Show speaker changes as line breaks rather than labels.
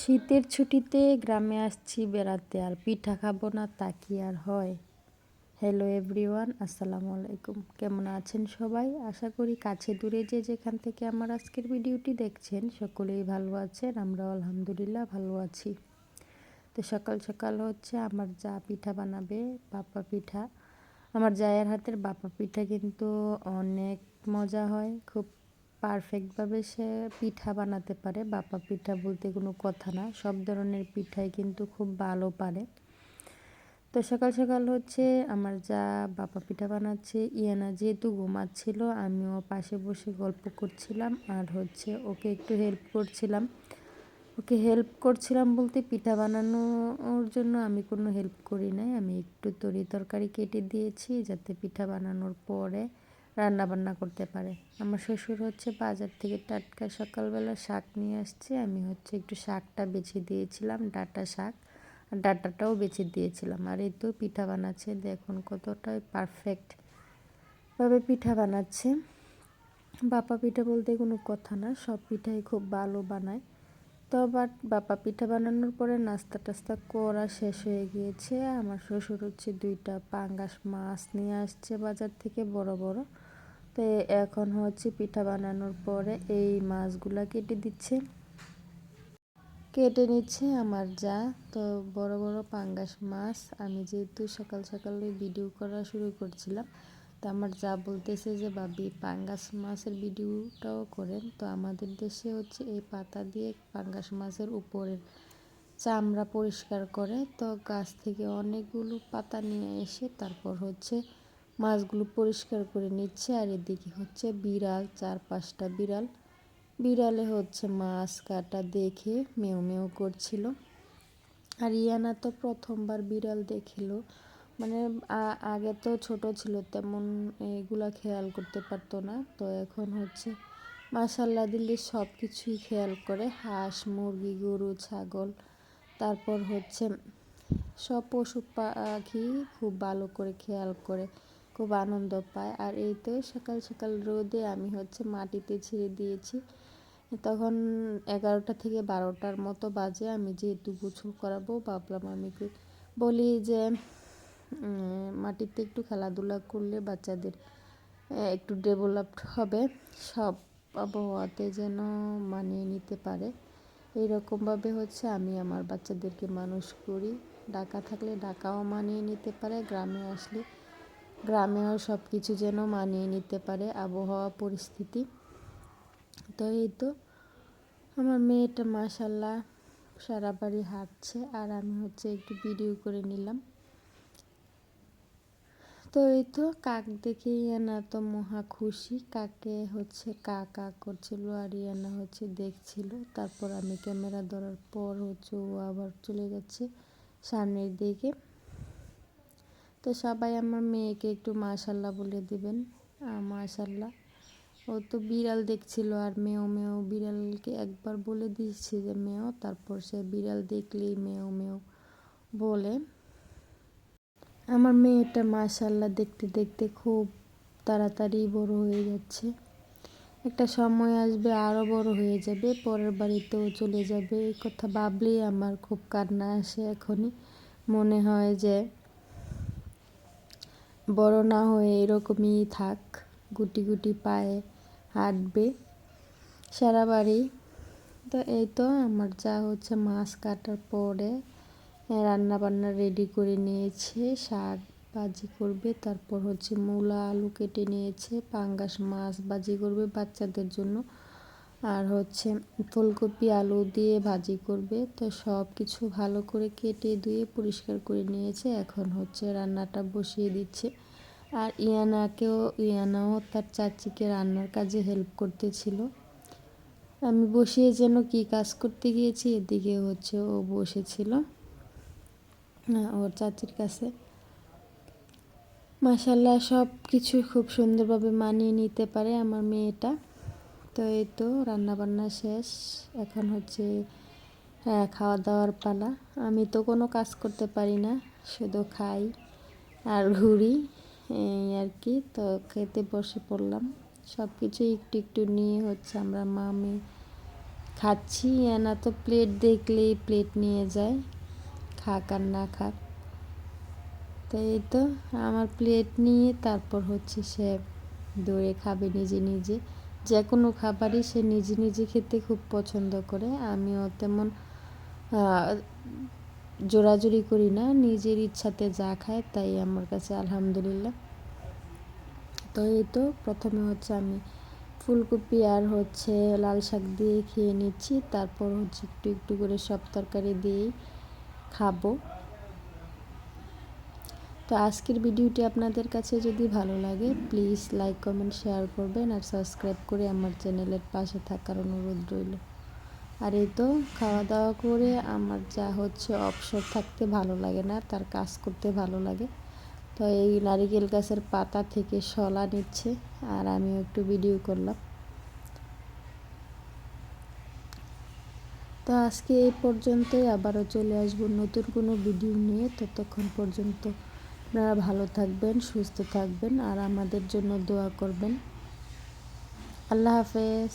শীতের ছুটিতে গ্রামে আসছি বেড়াতে আর পিঠা খাব না, তা কি আর হয়? হ্যালো এভরিওয়ান আসসালামু আলাইকুম। কেমন আছেন সবাই? আশা করি কাছে দূরে যে যেখান থেকে আমার আজকের ভিডিওটি দেখছেন, সকলেই ভালো আছেন আমরা আলহামদুলিল্লাহ ভালো আছি। তো সকাল সকাল হচ্ছে আমার যা পিঠা বানাবে, বাপা পিঠা। আমার জায়ের হাতের বাপা পিঠা কিন্তু অনেক মজা হয়, খুব পারফেক্টভাবে সে পিঠা বানাতে পারে। বাপা পিঠা বলতে কোনো কথা না। সব ধরনের পিঠাই কিন্তু খুব ভালো পারে। তো সকাল সকাল হচ্ছে আমার যা বাপা পিঠা বানাচ্ছে, ইয়ানা যেহেতু ঘুমাচ্ছিল, আমিও পাশে বসে গল্প করছিলাম আর হচ্ছে ওকে একটু হেল্প করছিলাম। ওকে হেল্প করছিলাম বলতে পিঠা বানানোর জন্য আমি কোনো হেল্প করি নাই। আমি একটু তরি তরকারি কেটে দিয়েছি যাতে পিঠা বানানোর পরে রান্না বান্না করতে পারে। আমার শ্বশুর হচ্ছে বাজার থেকে টাটকা সকালবেলা শাক নিয়ে আসছে। আমি হচ্ছে একটু শাকটা বেছে দিয়েছিলাম, ডাটা শাক। ডাটাটাও বেছে দিয়েছিলাম। আর এই তো পিঠা বানাচ্ছে। দেখুন কতটাই পারফেক্টভাবে পিঠা বানাচ্ছে। বাপা পিঠা বলতে কোনো কথা না, সব পিঠাই খুব ভালো বানায়। তো বাট বাপা পিঠা বানানোর পরে নাস্তা টাস্তা করা শেষ হয়ে গিয়েছে। আমার শ্বশুর হচ্ছে দুইটা পাঙ্গাস মাছ নিয়ে আসছে বাজার থেকে বড় বড়। তো এখন হচ্ছে পিঠা বানানোর পরে এই মাছগুলা কেটে দিচ্ছে। কেটে নিচ্ছে আমার যা। তো বড় বড় পাঙ্গাস মাছ। আমি যেহেতু সকাল সকালে ভিডিও করা শুরু করছিলাম, তো আমার যা বলতেছে যে বাবি পাঙ্গাস মাছের ভিডিওটাও করেন। তো আমাদের দেশে হচ্ছে এই পাতা দিয়ে পাঙ্গাস মাছের উপরের চামড়া পরিষ্কার করে। তো গাছ থেকে অনেকগুলো পাতা নিয়ে এসে তারপর হচ্ছে মাছগুলো পরিষ্কার করে নিচ্ছে আর এদিকে হচ্ছে বিড়াল চার পাঁচটা বিড়াল। বিড়ালে হচ্ছে মাছ কাটা দেখে মেও মেও করছিল। আর ইয়ানা তো প্রথমবার বিড়াল দেখিল। মানে আগে তো ছোট ছিল, তেমন এগুলা খেয়াল করতে পারতো না। তো এখন হচ্ছে মাসাল্লা দিল্লি সব কিছুই খেয়াল করে। হাঁস, মুরগি, গরু, ছাগল, তারপর হচ্ছে সব পশু পাখি খুব ভালো করে খেয়াল করে। খুব আনন্দ পায়। আর এই তো সকাল সকাল রোদে আমি হচ্ছে মাটিতে ছেড়ে দিয়েছি। তখন এগারোটা থেকে বারোটার মতো বাজে। আমি যেহেতু গোছল করাবো, ভাবলাম আমি বলি যে মাটিতে একটু খেলাধুলা করলে বাচ্চাদের একটু ডেভেলপড হবে। সব আবহাওয়াতে যেন মানিয়ে নিতে পারে। এইরকমভাবে হচ্ছে আমি আমার বাচ্চাদেরকে মানুষ করি। ঢাকা থাকলে ঢাকাও মানিয়ে নিতে পারে। গ্রামে আসলে গ্রামেও সব কিছু যেন মানিয়ে নিতে পারে আবহাওয়া পরিস্থিতি। তো এই তো, আমার মেয়েটা মাসাল্লাহ সারা বাড়ি হাঁটছে আর আমি হচ্ছে একটু ভিডিও করে নিলাম। তো এই তো, কাক দেখে ইয়ানা তো মহা খুশি। কাকে হচ্ছে কা কা করছিল আর ইয়ানা হচ্ছে দেখছিল। তারপর আমি ক্যামেরা ধরার পর হচ্ছে ও আবার চলে যাচ্ছে সামনের দিকে। তো সবাই আমার মেয়েকে একটু মাশাল্লাহ বলে দিবেন। মাশাল্লাহ। ও তো বিড়াল দেখছিল আর মেও মেয়েও বিড়ালকে একবার বলে দিচ্ছি যে মেয়েও, তারপর সে বিড়াল দেখলেই মেও মেও বলে। আমার মেয়েটা মাশাল্লাহ দেখতে দেখতে খুব তাড়াতাড়ি বড় হয়ে যাচ্ছে। একটা সময় আসবে আরও বড় হয়ে যাবে, পরের বাড়িতেও চলে যাবে। এই কথা ভাবলেই আমার খুব কান্না আসে এখনই। মনে হয় যে বড় না হয়ে এরকমই থাক, গুটি গুটি পায়ে হাঁটবে সারা বাড়ি। তো এই তো আমার যা হচ্ছে মাছ কাটার পরে রান্না বান্না রেডি করে নিয়েছে, শাক ভাজি করবে, তারপর হচ্ছে মূলা আলু কেটে নিয়েছে, পাঙ্গাস মাছ ভাজি করবে বাচ্চাদের জন্য। আর হচ্ছে ফুলকপি, আলু দিয়ে ভাজি করবে। তো সব কিছু ভালো করে কেটে ধুয়ে পরিষ্কার করে নিয়েছে। এখন হচ্ছে রান্নাটা বসিয়ে দিচ্ছে। আর ইয়ানাকেও, ইয়ানাও তার চাচিকে রান্নার কাজে হেল্প করতেছিল। আমি বসিয়ে যেন কি কাজ করতে গিয়েছি, এদিকে হচ্ছে ও বসেছিল ওর চাচির কাছে। মাসাল্লাহ সব কিছু খুব সুন্দরভাবে মানিয়ে নিতে পারে আমার মেয়েটা। তো এই তো রান্নাবান্না শেষ। এখন হচ্ছে হ্যাঁ, খাওয়া দাওয়ার পালা। আমি তো কোনো কাজ করতে পারি না শুধু খাই আর ঘুরি এই আর কি। তো খেতে বসে পড়লাম। সব কিছু একটু একটু নিয়ে হচ্ছে আমরা মা মামি খাচ্ছি। এনা তো প্লেট দেখলেই প্লেট নিয়ে যায় খাক আর না খাক। তো এই তো আমার প্লেট নিয়ে তারপর হচ্ছে সে দৌড়ে খাবে নিজে নিজে। যে কোনো খাবারই সে নিজে নিজে খেতে খুব পছন্দ করে। আমিও তেমন জোরাজুরি করি না, নিজের ইচ্ছাতে যা খায় তাই আমার কাছে আলহামদুলিল্লাহ। তো এই তো, প্রথমে হচ্ছে আমি ফুলকপি আর হচ্ছে লাল শাক দিয়ে খেয়ে নিচ্ছি, তারপর হচ্ছে একটু একটু করে সব তরকারি দিয়েই খাব। তো আজকের ভিডিওটি আপনাদের কাছে যদি ভালো লাগে প্লিজ লাইক কমেন্ট শেয়ার করবেন আর সাবস্ক্রাইব করে আমার চ্যানেলের পাশে থাকার অনুরোধ রইল। আর এই তো খাওয়া দাওয়া করে আমার যা হচ্ছে অবসর থাকতে ভালো লাগে না, তার কাজ করতে ভালো লাগে। তো এই নারিকেল গাছের পাতা থেকে শলা নিচ্ছে আর আমিও একটু ভিডিও করলাম। তো আজকে এই পর্যন্তই, আবারও চলে আসব নতুন কোনো ভিডিও নিয়ে। ততক্ষণ পর্যন্ত আপনারা ভালো থাকবেন সুস্থ থাকবেন আর আমাদের জন্য দোয়া করবেন। আল্লাহ হাফেজ।